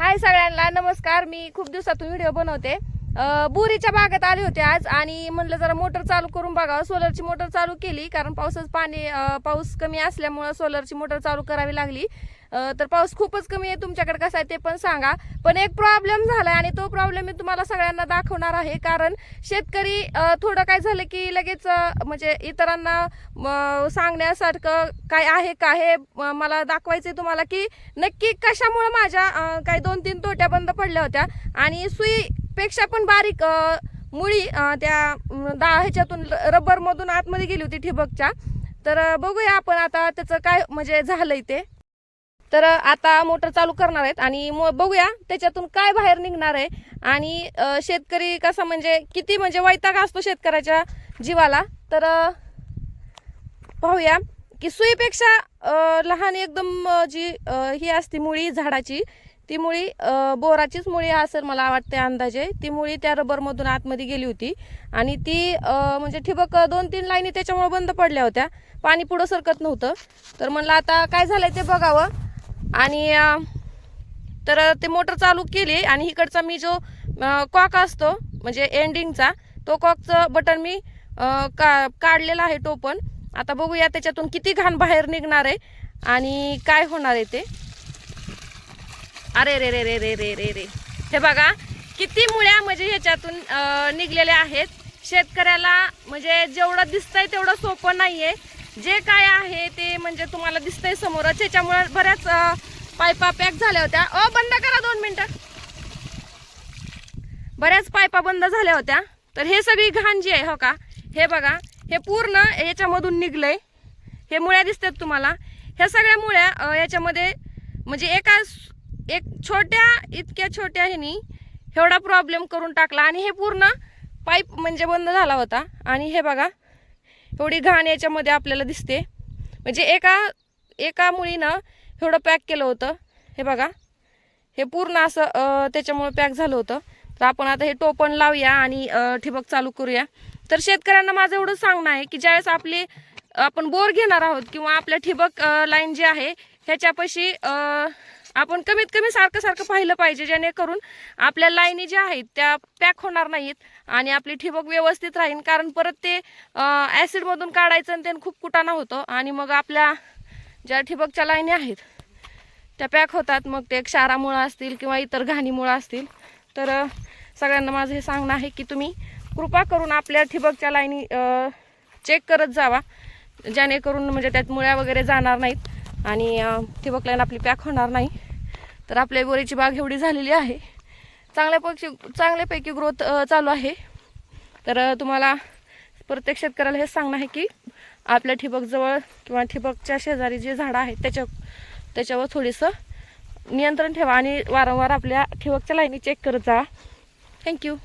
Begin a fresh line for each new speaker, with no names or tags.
हाय सगळ्यांना नमस्कार. मी खूप दिवसातून व्हिडिओ बनवते. बोरीच्या बागेत आले होते आज आणि म्हणलं जरा मोटर चालू करून बघावं सोलरची मोटर चालू केली कारण पावसाचं पाणी पाऊस कमी असल्यामुळं सोलरची मोटर चालू करावी लागली. तर पाऊस खूपच कमी आहे. तुमच्याकडे कसा आहे ते पण सांगा. पण एक प्रॉब्लेम झालाय आणि तो प्रॉब्लेम मी तुम्हाला सगळ्यांना दाखवणार आहे. कारण शेतकरी थोडं काय झालं की लगेच म्हणजे इतरांना सांगण्यासारखं काय आहे का हे मला दाखवायचंय तुम्हाला की नक्की कशामुळे माझ्या काही दोन तीन तोट्या बंद पडल्या होत्या. आणि सुई पेक्षा पण बारीक मुळी त्या दहा ह्याच्यातून रबर मधून आतमध्ये गेली होती ठिबकच्या. तर बघूया आपण आता त्याचं काय म्हणजे झालंय ते. तर आता मोटर चालू करणार आहेत आणि बघूया त्याच्यातून काय बाहेर निघणार आहे. आणि शेतकरी कसा म्हणजे किती म्हणजे वैताग असतो शेतकऱ्याच्या जीवाला. तर पाहूया की सुईपेक्षा लहान एकदम जी ही असते मुळी झाडाची ती मुळी बोराचीच मुळी असेल मला वाटते अंदाजे. ती मुळी त्या रबरमधून आतमध्ये गेली होती. आणि ती म्हणजे ठिबक दोन तीन लाईनी त्याच्यामुळे बंद पडल्या होत्या. पाणी पुढं सरकत नव्हतं. तर म्हणलं आता काय झालंय ते बघावं. आणि तर ते मोटर चालू केली आणि इकडचा मी जो कॉक असतो म्हणजे एंडिंगचा तो कॉकचं बटन मी का काढलेलं आहे टोपण. आता बघूया त्याच्यातून किती घाण बाहेर निघणार आहे आणि काय होणार आहे ते. अरे रे रे रे रे रे रे रे. हे बघा किती मुळ्या म्हणजे ह्याच्यातून निघलेल्या आहेत. शेतकऱ्याला म्हणजे जेवढं दिसतंय तेवढं सोपं नाहीये. जे काय आहे ते म्हणजे तुम्हाला दिसतंय समोरच. त्याच्यामुळे बऱ्याच पायपा पॅक झाल्या होत्या. अ बंद करा दोन मिनिटं. बऱ्याच पायपा बंद झाल्या होत्या. तर हे सगळी घाण जी आहे हो का? हे बघा हे पूर्ण याच्यामधून निघलंय. हे मुळ्या दिसतात तुम्हाला. ह्या सगळ्या मुळ्या याच्यामध्ये म्हणजे एका एक छोट्या इतक्या छोट्या ह्यानी एवढा प्रॉब्लेम करून टाकला आणि हे पूर्ण पाईप म्हणजे बंद झाला होता. आणि हे बघा एवढी घाण याच्यामध्ये आपल्याला दिसते. म्हणजे एका एका मुळीनं एवढं पॅक केलं होतं. हे बघा हे पूर्ण असं त्याच्यामुळं त्याच्यामुळे पॅक झालं होतं. तर आपण आता हे टोपण लावूया आणि ठिबक चालू करूया. तर शेतकऱ्यांना माझं एवढं सांगणं आहे की ज्यावेळेस आपली आपण बोर घेणार आहोत किंवा आपल्या ठिबक लाईन जी आहे ह्याच्यापाशी आपण कमीत कमी सारखं सारखं पाहिलं पाहिजे जेणेकरून आपल्या लाईनी ज्या आहेत त्या पॅक होणार नाहीत आणि आपली ठिबक व्यवस्थित राहील कारण परत ते ॲसिडमधून काढायचं आणि ते खूप कुटाणा होतो आणि मग आपल्या ज्या ठिबकच्या लाईनी आहेत त्या पॅक होतात. मग ते क्षारामुळं असतील किंवा इतर घाणीमुळं असतील. तर सगळ्यांना माझं हे सांगणं आहे की तुम्ही कृपा करून आपल्या ठिबकच्या लाईनी चेक करत जावा. जेणेकरून म्हणजे त्यात मुळ्या वगैरे जाणार नाहीत. आणि ठिबक लाईन आपली पॅक होणार नाही. तर आपल्या बोरीची बाग एवढी झालेली आहे. चांगल्यापैकी चांगल्यापैकी ग्रोथ चालू आहे. तर तुम्हाला प्रत्येक शेतकऱ्याला हेच सांगणं आहे की आपल्या ठिबकजवळ किंवा ठिबकच्या शेजारी जे झाडं आहेत त्याच्या त्याच्यावर थोडंसं नियंत्रण ठेवा आणि वारंवार आपल्या ठिबकच्या लाईनी चेक करत जा. थँक्यू